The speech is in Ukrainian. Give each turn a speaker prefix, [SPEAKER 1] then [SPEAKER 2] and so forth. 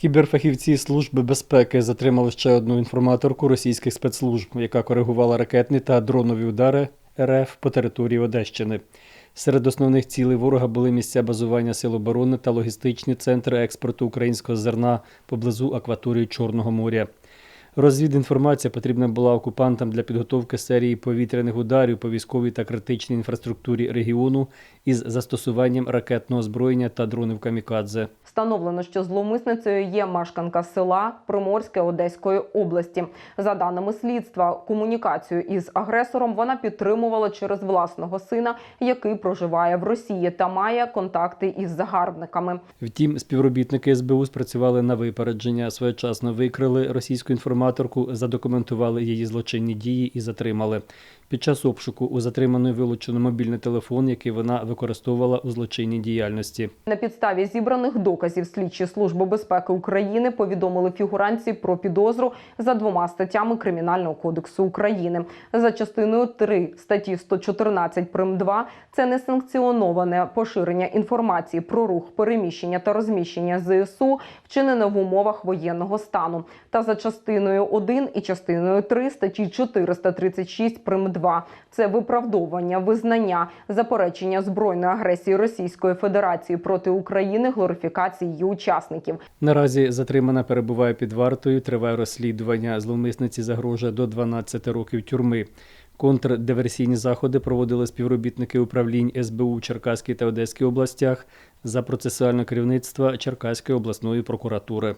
[SPEAKER 1] Кіберфахівці Служби безпеки затримали ще одну інформаторку російських спецслужб, яка коригувала ракетні та дронові удари РФ по території Одещини. Серед основних цілей ворога були місця базування сил оборони та логістичні центри експорту українського зерна поблизу акваторії Чорного моря. Розвідінформація потрібна була окупантам для підготовки серії повітряних ударів по військовій та критичній інфраструктурі регіону із застосуванням ракетного озброєння та дронів камікадзе.
[SPEAKER 2] Встановлено, що зловмисницею є мешканка села Приморське Одеської області. За даними слідства, комунікацію із агресором вона підтримувала через власного сина, який проживає в Росії та має контакти із загарбниками.
[SPEAKER 1] Втім, співробітники СБУ спрацювали на випередження, своєчасно викрили російську інформаторку, задокументували її злочинні дії і затримали. Під час обшуку у затриманої вилучено мобільний телефон, який вона використовувала у злочинній діяльності.
[SPEAKER 2] На підставі зібраних доказів слідчі служби безпеки України повідомили фігуранці про підозру за двома статтями Кримінального кодексу України. За частиною 3 статті 114 прим. 2 – це несанкціоноване поширення інформації про рух, переміщення та розміщення ЗСУ, вчинене в умовах воєнного стану. Та за частиною 1 і частиною 3 статті 436 прим. 2 – це виправдовування, визнання, заперечення збройної агресії Російської Федерації проти України, глорифікації її учасників.
[SPEAKER 1] Наразі затримана перебуває під вартою, триває розслідування. Зловмисниці загрожує до 12 років тюрми. Контрдиверсійні заходи проводили співробітники управлінь СБУ в Черкаській та Одеській областях за процесуальне керівництво Черкаської обласної прокуратури.